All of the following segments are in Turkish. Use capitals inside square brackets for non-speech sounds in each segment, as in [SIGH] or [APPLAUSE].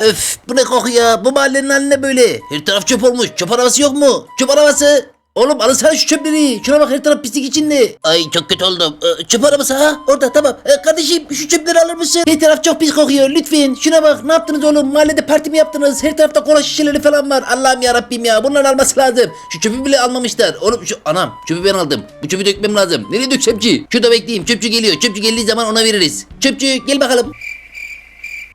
Öf bu ne koku ya? Bu mahallenin haline böyle. Her taraf çöp olmuş. Çöp arabası yok mu? Çöp arabası. Oğlum alınsana şu çöpleri. Şuna bak her taraf pislik içinde. Ay çok kötü oldum. Ee, çöp arabası ha? Orada tamam. Ee, kardeşim şu çöpleri alır mısın? Her taraf çok pis kokuyor lütfen. Şuna bak ne yaptınız oğlum? Mahallede parti mi yaptınız? Her tarafta kola şişeleri falan var. Allah'ım ya Rabbim ya. Bunları alması lazım. Şu çöpü bile almamışlar. Oğlum şu anam çöpü ben aldım. Bu çöpü dökmem lazım. Nereye dök çöpçü? Şurada bekleyeyim. Çöpçü geliyor. Çöpçü geldiği zaman ona veririz. Çöpçü gel bakalım.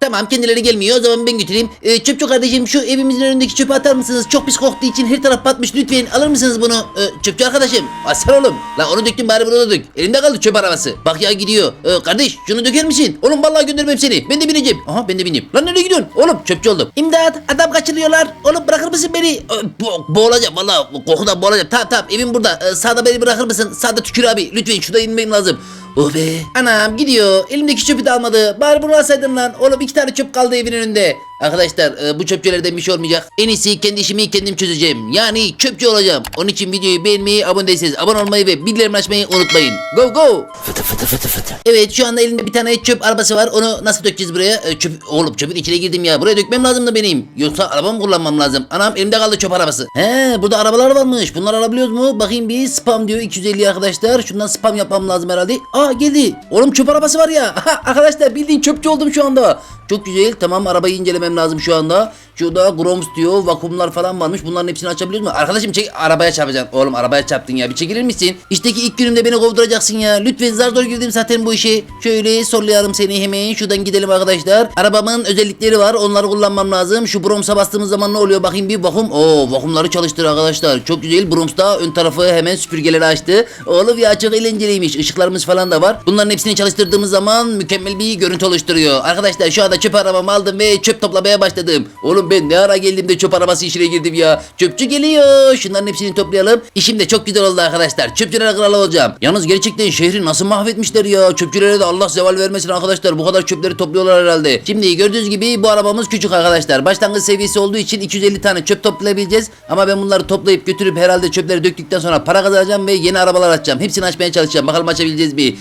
Tamam kendileri gelmiyor o zaman ben götüreyim. Ee, çöpçü kardeşim şu evimizin önündeki çöpü atar mısınız? Çok pis koktuğu için her taraf batmış lütfen alır mısınız bunu? Ee, çöpçü arkadaşım. Aslan oğlum. La onu döktüm bari bunu da dök. Elimde kaldı çöp arabası. Bak ya gidiyor. Ee, kardeş şunu döker misin? Oğlum vallahi göndermem seni. Ben de bineceğim. Aha ben de bineyim. Lan nereye gidiyorsun? Oğlum çöpçü oldum. İmdat adam kaçırıyorlar. Oğlum bırakır mısın beni? Ee, bo boğulacağım vallahi kokudan boğulacağım. Tamam tamam evim burada. Ee, sağda beni bırakır mısın? Sağda tükür abi. Lütfen şurada inmem lazım. Oh be. Anam gidiyor. Elimdeki çöpü de almadı. Bari bunu alsaydım lan. Oğlum iki tane çöp kaldı evin önünde. Arkadaşlar e, bu çöpçülerden bir şey olmayacak. En iyisi kendi işimi kendim çözeceğim. Yani çöpçü olacağım. Onun için videoyu beğenmeyi, abone değilseniz abone olmayı ve bildirim açmayı unutmayın. Go go. Fıtı fıtı fıtı fıtı. Evet şu anda elimde bir tane çöp arabası var. Onu nasıl dökeceğiz buraya? E, çöp, oğlum çöpün içine girdim ya. Buraya dökmem lazım da benim. Yoksa arabamı kullanmam lazım. Anam elimde kaldı çöp arabası. He burada arabalar varmış. Bunları alabiliyoruz mu? Bakayım bir spam diyor 250 arkadaşlar. Şundan spam yapmam lazım herhalde. Aa geldi. Oğlum çöp arabası var ya. Aha, arkadaşlar bildiğin çöpçü oldum şu anda. Çok güzel. Tamam arabayı incelemem lazım şu anda. Şurada Groms diyor. Vakumlar falan varmış. Bunların hepsini açabiliyoruz mu? Arkadaşım çek arabaya çarpacaksın. Oğlum arabaya çarptın ya. Bir çekilir misin? İşteki ilk günümde beni kovduracaksın ya. Lütfen zar zor girdim zaten bu işe. Şöyle sollayalım seni hemen. Şuradan gidelim arkadaşlar. Arabamın özellikleri var. Onları kullanmam lazım. Şu Broms'a bastığımız zaman ne oluyor? Bakayım bir vakum. Oo vakumları çalıştır arkadaşlar. Çok güzel. Broms'ta ön tarafı hemen süpürgeleri açtı. Oğlum ya çok eğlenceliymiş. Işıklarımız falan da var. Bunların hepsini çalıştırdığımız zaman mükemmel bir görüntü oluşturuyor. Arkadaşlar şu anda çöp arabamı aldım ve çöp toplamaya başladım. Oğlum ben ne ara geldim de çöp arabası işine girdim ya. Çöpçü geliyor. Şunların hepsini toplayalım. İşim de çok güzel oldu arkadaşlar. Çöpçülere kralı olacağım. Yalnız gerçekten şehri nasıl mahvetmişler ya. Çöpçülere de Allah zeval vermesin arkadaşlar. Bu kadar çöpleri topluyorlar herhalde. Şimdi gördüğünüz gibi bu arabamız küçük arkadaşlar. Başlangıç seviyesi olduğu için 250 tane çöp toplayabileceğiz. Ama ben bunları toplayıp götürüp herhalde çöpleri döktükten sonra para kazanacağım ve yeni arabalar açacağım. Hepsini açmaya çalışacağım. Bakalım açabileceğiz mi?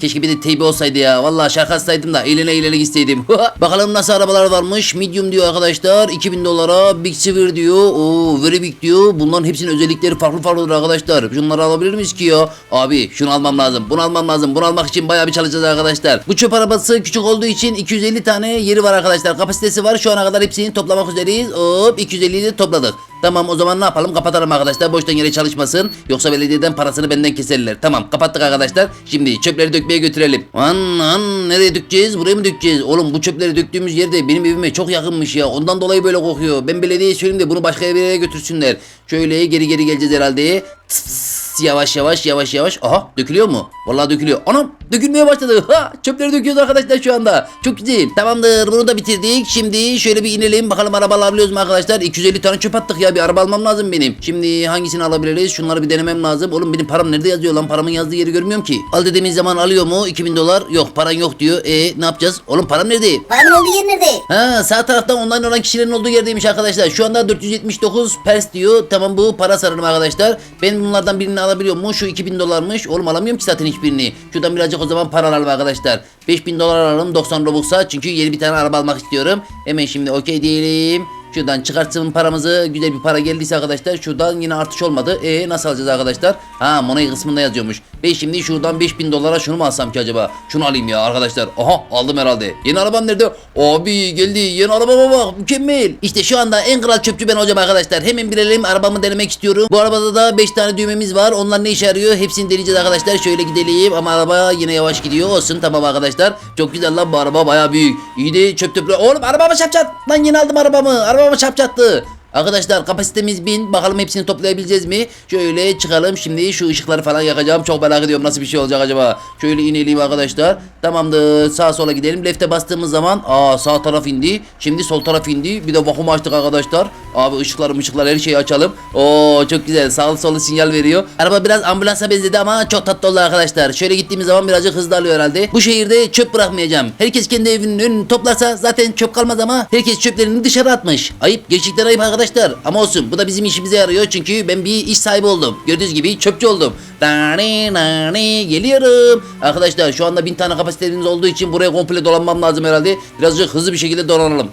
Keşke bir de teybi olsaydı ya. Vallahi şarkı da eğlene eğlene gitseydim. [LAUGHS] Bakalım nasıl arabalar varmış. Medium diyor arkadaşlar. 2000 dolara. Big Silver diyor. Oo, very big diyor. Bunların hepsinin özellikleri farklı farklıdır arkadaşlar. Şunları alabilir miyiz ki ya? Abi şunu almam lazım. Bunu almam lazım. Bunu almak için bayağı bir çalışacağız arkadaşlar. Bu çöp arabası küçük olduğu için 250 tane yeri var arkadaşlar. Kapasitesi var. Şu ana kadar hepsini toplamak üzereyiz. Hop 250'yi de topladık. Tamam o zaman ne yapalım? Kapatalım arkadaşlar. Boştan yere çalışmasın. Yoksa belediyeden parasını benden keserler. Tamam kapattık arkadaşlar. Şimdi çöpleri dökmeye götürelim. An an nereye dökeceğiz? Buraya mı dökeceğiz? Oğlum bu çöpleri döktüğümüz yerde benim evime çok yakınmış ya. Ondan dolayı böyle kokuyor. Ben belediyeye söyleyeyim de bunu başka bir yere götürsünler. Şöyle geri geri geleceğiz herhalde. Tıs. Yavaş yavaş yavaş yavaş. Aha dökülüyor mu? Vallahi dökülüyor. Anam dökülmeye başladı. Ha çöpleri döküyoruz arkadaşlar şu anda. Çok güzel. Tamamdır bunu da bitirdik. Şimdi şöyle bir inelim. Bakalım araba alabiliyoruz mu arkadaşlar? 250 tane çöp attık ya. Bir araba almam lazım benim. Şimdi hangisini alabiliriz? Şunları bir denemem lazım. Oğlum benim param nerede yazıyor lan? Paramın yazdığı yeri görmüyorum ki. Al dediğimiz zaman alıyor mu? 2000 dolar. Yok paran yok diyor. E ne yapacağız? Oğlum param nerede? Paranın olduğu yer nerede? Ha sağ taraftan online olan kişilerin olduğu yerdeymiş arkadaşlar. Şu anda 479 pers diyor. Tamam bu para sarılım arkadaşlar. Ben bunlardan birini alabiliyor mu? Şu 2000 dolarmış. Oğlum alamıyorum ki zaten hiçbirini. Şuradan birazcık o zaman para alalım arkadaşlar. 5000 dolar alalım 90 Robux'a. Çünkü yeni bir tane araba almak istiyorum. Hemen şimdi okey diyelim. Şuradan çıkartsın paramızı. Güzel bir para geldiyse arkadaşlar. Şuradan yine artış olmadı. E nasıl alacağız arkadaşlar? Ha Money kısmında yazıyormuş. Ben şimdi şuradan 5000 dolara şunu mu alsam ki acaba? Şunu alayım ya arkadaşlar. Aha aldım herhalde. Yeni arabam nerede? Abi geldi. Yeni arabama bak. Mükemmel. İşte şu anda en kral çöpçü ben hocam arkadaşlar. Hemen bilelim arabamı denemek istiyorum. Bu arabada da 5 tane düğmemiz var. Onlar ne işe yarıyor? Hepsini deneyeceğiz arkadaşlar. Şöyle gidelim ama araba yine yavaş gidiyor. Olsun tamam arkadaşlar. Çok güzel lan bu araba baya büyük. İyi de çöp töpü. Oğlum arabama çarpacak. Lan yeni aldım arabamı. Arabama çarpacaktı. Arkadaşlar kapasitemiz 1000. Bakalım hepsini toplayabileceğiz mi? Şöyle çıkalım. Şimdi şu ışıkları falan yakacağım. Çok merak ediyorum nasıl bir şey olacak acaba. Şöyle inelim arkadaşlar. Tamamdır. Sağa sola gidelim. Left'e bastığımız zaman aa sağ taraf indi. Şimdi sol taraf indi. Bir de vakumu açtık arkadaşlar. Abi ışıkları ışıklar her şeyi açalım. Oo çok güzel. Sağlı sollu sinyal veriyor. Araba biraz ambulansa benzedi ama çok tatlı oldu arkadaşlar. Şöyle gittiğimiz zaman birazcık hızlı alıyor herhalde. Bu şehirde çöp bırakmayacağım. Herkes kendi evinin önünü toplarsa zaten çöp kalmaz ama herkes çöplerini dışarı atmış. Ayıp. Gerçekten ayıp arkadaşlar. Arkadaşlar. Ama olsun bu da bizim işimize yarıyor çünkü ben bir iş sahibi oldum. Gördüğünüz gibi çöpçü oldum. Nani nani geliyorum. Arkadaşlar şu anda bin tane kapasitemiz olduğu için buraya komple dolanmam lazım herhalde. Birazcık hızlı bir şekilde dolanalım.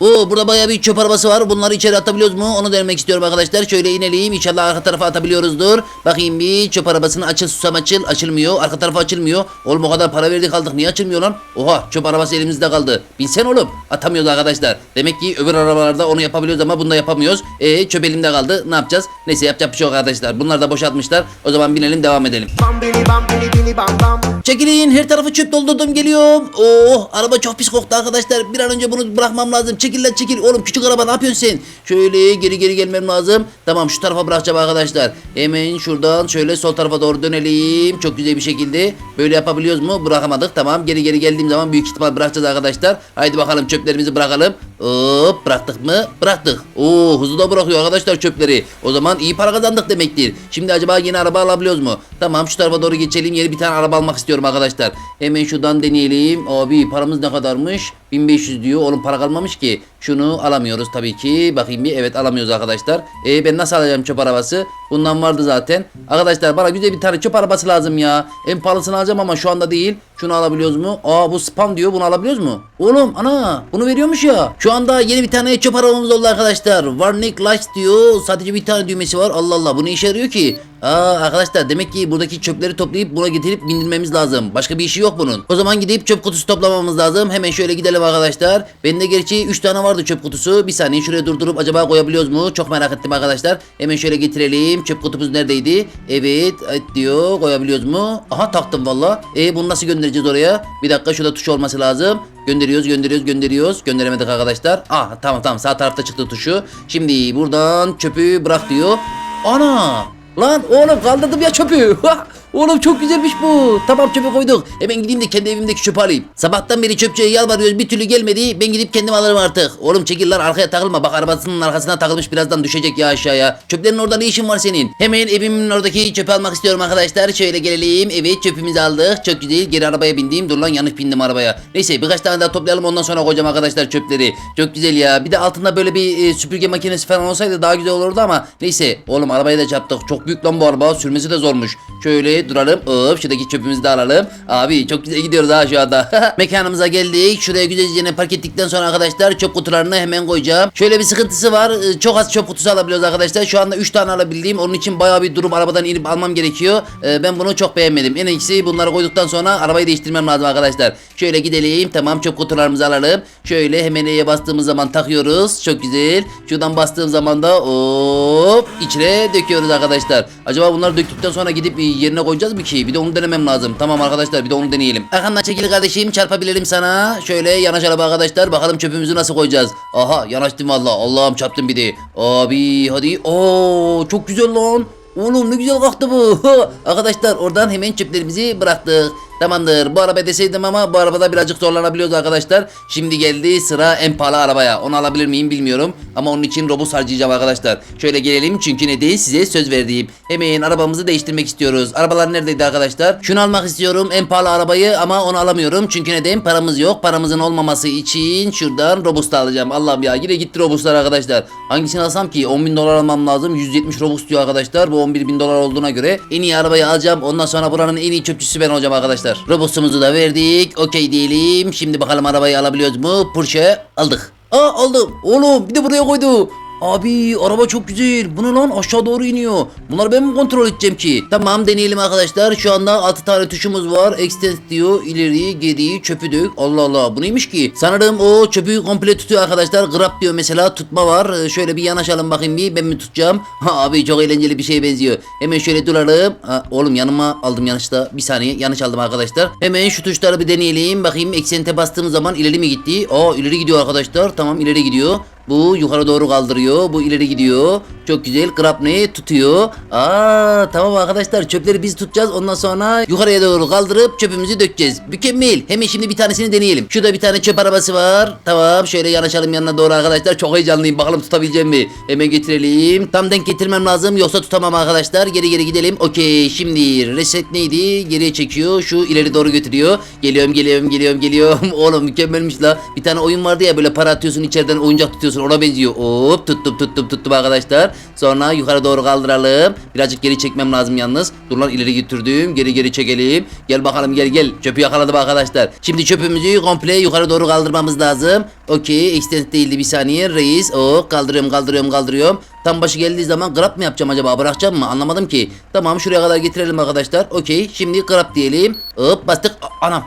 Oo burada bayağı bir çöp arabası var. Bunları içeri atabiliyoruz mu? Onu denemek istiyorum arkadaşlar. Şöyle inelim. İnşallah arka tarafa atabiliyoruzdur. Bakayım bir çöp arabasını açıl susam açıl. Açılmıyor. Arka tarafa açılmıyor. Oğlum o kadar para verdik aldık. Niye açılmıyor lan? Oha çöp arabası elimizde kaldı. Binsen oğlum. Atamıyoruz arkadaşlar. Demek ki öbür arabalarda onu yapabiliyoruz ama bunda yapamıyoruz. E çöp elimde kaldı. Ne yapacağız? Neyse yapacak bir şey yok arkadaşlar. Bunlar da boşaltmışlar. O zaman binelim devam edelim. Bam bini bam bini bini bam bam. Çekilin her tarafı çöp doldurdum geliyorum. Oh araba çok pis koktu arkadaşlar. Bir an önce bunu bırakmam lazım. Çekil lan çekil. Oğlum küçük araba ne yapıyorsun sen? Şöyle geri geri gelmem lazım. Tamam şu tarafa bırakacağım arkadaşlar. Hemen şuradan şöyle sol tarafa doğru dönelim. Çok güzel bir şekilde. Böyle yapabiliyoruz mu? Bırakamadık. Tamam geri geri geldiğim zaman büyük ihtimal bırakacağız arkadaşlar. Haydi bakalım çöplerimizi bırakalım. Hop bıraktık mı? Bıraktık. Oo hızlı da bırakıyor arkadaşlar çöpleri. O zaman iyi para kazandık demektir. Şimdi acaba yeni araba alabiliyoruz mu? Tamam şu tarafa doğru geçelim. Yeni bir tane araba almak istiyorum arkadaşlar. Hemen şuradan deneyelim. Abi paramız ne kadarmış? 1500 diyor. Oğlum para kalmamış ki. Şunu alamıyoruz tabii ki. Bakayım bir. Evet alamıyoruz arkadaşlar. E ben nasıl alacağım çöp arabası? Bundan vardı zaten. Arkadaşlar bana güzel bir tane çöp arabası lazım ya. En pahalısını alacağım ama şu anda değil. Şunu alabiliyoruz mu? Aa bu spam diyor. Bunu alabiliyoruz mu? Oğlum ana bunu veriyormuş ya. Şu anda yeni bir tane çöp arabamız oldu arkadaşlar. Warnick Lights diyor. Sadece bir tane düğmesi var. Allah Allah bu ne işe yarıyor ki? Aa arkadaşlar demek ki buradaki çöpleri toplayıp buna getirip bindirmemiz lazım. Başka bir işi yok bunun. O zaman gidip çöp kutusu toplamamız lazım. Hemen şöyle gidelim arkadaşlar. Bende gerçi 3 tane vardı çöp kutusu. Bir saniye şuraya durdurup acaba koyabiliyoruz mu? Çok merak ettim arkadaşlar. Hemen şöyle getirelim. Çöp kutumuz neredeydi? Evet, evet diyor. Koyabiliyoruz mu? Aha taktım valla. E bunu nasıl göndereceğiz oraya? Bir dakika şurada tuş olması lazım. Gönderiyoruz, gönderiyoruz, gönderiyoruz. Gönderemedik arkadaşlar. Ah tamam tamam sağ tarafta çıktı tuşu. Şimdi buradan çöpü bırak diyor. Ana! Lan oğlum kaldırdım ya çöpü. [LAUGHS] Oğlum çok güzelmiş bu. Tamam çöpe koyduk. Hemen gideyim de kendi evimdeki çöpü alayım. Sabahtan beri çöpçüye yalvarıyoruz bir türlü gelmedi. Ben gidip kendim alırım artık. Oğlum çekil lan arkaya takılma. Bak arabasının arkasına takılmış birazdan düşecek ya aşağıya. Çöplerin orada ne işin var senin? Hemen evimin oradaki çöpü almak istiyorum arkadaşlar. Şöyle gelelim. Evet çöpümüzü aldık. Çok güzel. Geri arabaya bindim. Dur lan yanlış bindim arabaya. Neyse birkaç tane daha toplayalım ondan sonra koyacağım arkadaşlar çöpleri. Çok güzel ya. Bir de altında böyle bir e, süpürge makinesi falan olsaydı daha güzel olurdu ama neyse. Oğlum arabayı da çarptık. Çok büyük lan bu araba. Sürmesi de zormuş. Şöyle duralım. Hop şuradaki çöpümüzü de alalım. Abi çok güzel gidiyoruz ha şu anda. [LAUGHS] Mekanımıza geldik. Şuraya güzelce park ettikten sonra arkadaşlar çöp kutularını hemen koyacağım. Şöyle bir sıkıntısı var. Ee, Çok az çöp kutusu alabiliyoruz arkadaşlar. Şu anda 3 tane alabildiğim. Onun için bayağı bir durum arabadan inip almam gerekiyor. Ee, Ben bunu çok beğenmedim. En iyisi bunları koyduktan sonra arabayı değiştirmem lazım arkadaşlar. Şöyle gidelim. Tamam çöp kutularımızı alalım. Şöyle hemen E'ye bastığımız zaman takıyoruz. Çok güzel. Şuradan bastığım zaman da hop içine döküyoruz arkadaşlar. Acaba bunları döktükten sonra gidip yerine koyacağız mı ki? Bir de onu denemem lazım. Tamam arkadaşlar bir de onu deneyelim. Arkamdan çekil kardeşim çarpabilirim sana. Şöyle yanaşalım arkadaşlar. Bakalım çöpümüzü nasıl koyacağız. Aha yanaştım valla. Allah'ım çarptım bir de. Abi hadi. Oo çok güzel lan. Oğlum ne güzel kalktı bu. [LAUGHS] arkadaşlar oradan hemen çöplerimizi bıraktık. Tamamdır. Bu araba deseydim ama bu arabada birazcık zorlanabiliyoruz arkadaşlar. Şimdi geldi sıra en pahalı arabaya. Onu alabilir miyim bilmiyorum. Ama onun için robot harcayacağım arkadaşlar. Şöyle gelelim çünkü ne değil size söz verdiğim. Hemen arabamızı değiştirmek istiyoruz. Arabalar neredeydi arkadaşlar? Şunu almak istiyorum en pahalı arabayı ama onu alamıyorum. Çünkü neden? Paramız yok. Paramızın olmaması için şuradan Robust'u alacağım. Allah'ım ya yine gitti Robust'lar arkadaşlar. Hangisini alsam ki? 10 bin dolar almam lazım. 170 Robust diyor arkadaşlar. Bu 11 bin dolar olduğuna göre en iyi arabayı alacağım. Ondan sonra buranın en iyi çöpçüsü ben olacağım arkadaşlar. Robust'umuzu da verdik. Okey diyelim. Şimdi bakalım arabayı alabiliyoruz mu? Porsche aldık. Aa aldım. Oğlum bir de buraya koydu. Abi araba çok güzel. Bu ne lan aşağı doğru iniyor. Bunları ben mi kontrol edeceğim ki? Tamam deneyelim arkadaşlar. Şu anda 6 tane tuşumuz var. Extend diyor. İleri, geri, çöpü dök. Allah Allah bu neymiş ki? Sanırım o çöpü komple tutuyor arkadaşlar. Grab diyor mesela tutma var. Ee, Şöyle bir yanaşalım bakayım bir. Ben mi tutacağım? Ha abi çok eğlenceli bir şeye benziyor. Hemen şöyle duralım. Ha, oğlum yanıma aldım yanlışta. Bir saniye yanlış aldım arkadaşlar. Hemen şu tuşları bir deneyelim. Bakayım eksente bastığım zaman ileri mi gitti? Aa ileri gidiyor arkadaşlar. Tamam ileri gidiyor. Bu yukarı doğru kaldırıyor. Bu ileri gidiyor. Çok güzel. Grab neyi tutuyor. Aa tamam arkadaşlar çöpleri biz tutacağız. Ondan sonra yukarıya doğru kaldırıp çöpümüzü dökeceğiz. Mükemmel. Hemen şimdi bir tanesini deneyelim. Şurada bir tane çöp arabası var. Tamam şöyle yanaşalım yanına doğru arkadaşlar. Çok heyecanlıyım. Bakalım tutabileceğim mi? Hemen getirelim. Tam denk getirmem lazım. Yoksa tutamam arkadaşlar. Geri geri gidelim. Okey. Şimdi reset neydi? Geriye çekiyor. Şu ileri doğru götürüyor. Geliyorum geliyorum geliyorum geliyorum. [LAUGHS] Oğlum mükemmelmiş la. Bir tane oyun vardı ya böyle para atıyorsun içeriden oyuncak tutuyorsun musun? Ona benziyor. Hop tuttum tuttum tuttum arkadaşlar. Sonra yukarı doğru kaldıralım. Birazcık geri çekmem lazım yalnız. Dur lan ileri götürdüm. Geri geri çekelim. Gel bakalım gel gel. Çöpü yakaladım arkadaşlar. Şimdi çöpümüzü komple yukarı doğru kaldırmamız lazım. Okey. Extend değildi bir saniye. Reis. Oh kaldırıyorum kaldırıyorum kaldırıyorum. Tam başı geldiği zaman grab mı yapacağım acaba? Bırakacağım mı? Anlamadım ki. Tamam şuraya kadar getirelim arkadaşlar. Okey. Şimdi grab diyelim. Hop bastık. A- Anam.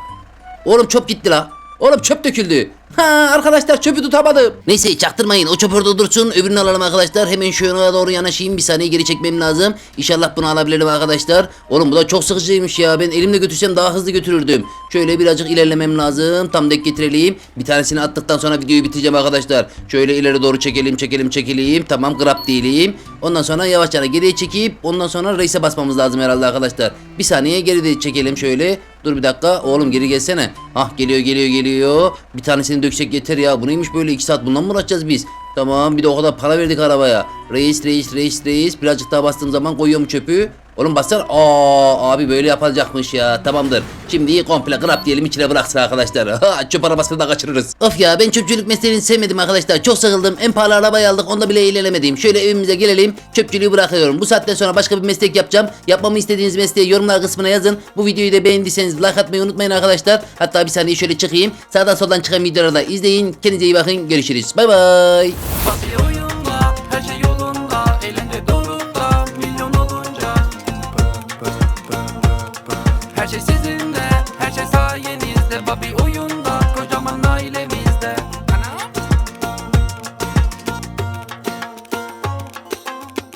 Oğlum çöp gitti la. Oğlum çöp döküldü. Ha arkadaşlar çöpü tutamadım. Neyse çaktırmayın o çöp orada dursun öbürünü alalım arkadaşlar. Hemen şu yana doğru yanaşayım bir saniye geri çekmem lazım. İnşallah bunu alabilirim arkadaşlar. Oğlum bu da çok sıkıcıymış ya ben elimle götürsem daha hızlı götürürdüm. Şöyle birazcık ilerlemem lazım. Tam dek getirelim. Bir tanesini attıktan sonra videoyu bitireceğim arkadaşlar. Şöyle ileri doğru çekelim çekelim çekelim. Tamam grab diyelim. Ondan sonra yavaşça geriye çekip ondan sonra reise basmamız lazım herhalde arkadaşlar. Bir saniye geri de çekelim şöyle. Dur bir dakika. Oğlum geri gelsene. Hah geliyor geliyor geliyor. Bir tanesini döksek yeter ya. Bu neymiş böyle 2 saat bundan mı uğraşacağız biz? Tamam bir de o kadar para verdik arabaya. Reis reis reis reis. Birazcık daha bastığım zaman koyuyorum çöpü. Oğlum bassana. Aa abi böyle yapılacakmış ya. Tamamdır. Şimdi komple grab diyelim içine bıraksın arkadaşlar. Ha, çöp arabasını da kaçırırız. Of ya ben çöpçülük mesleğini sevmedim arkadaşlar. Çok sıkıldım. En pahalı arabayı aldık. Onda bile eğlenemedim. Şöyle evimize gelelim. Çöpçülüğü bırakıyorum. Bu saatten sonra başka bir meslek yapacağım. Yapmamı istediğiniz mesleği yorumlar kısmına yazın. Bu videoyu da beğendiyseniz like atmayı unutmayın arkadaşlar. Hatta bir saniye şöyle çıkayım. Sağdan soldan çıkan videoları da izleyin. Kendinize iyi bakın. Görüşürüz. Bay bay.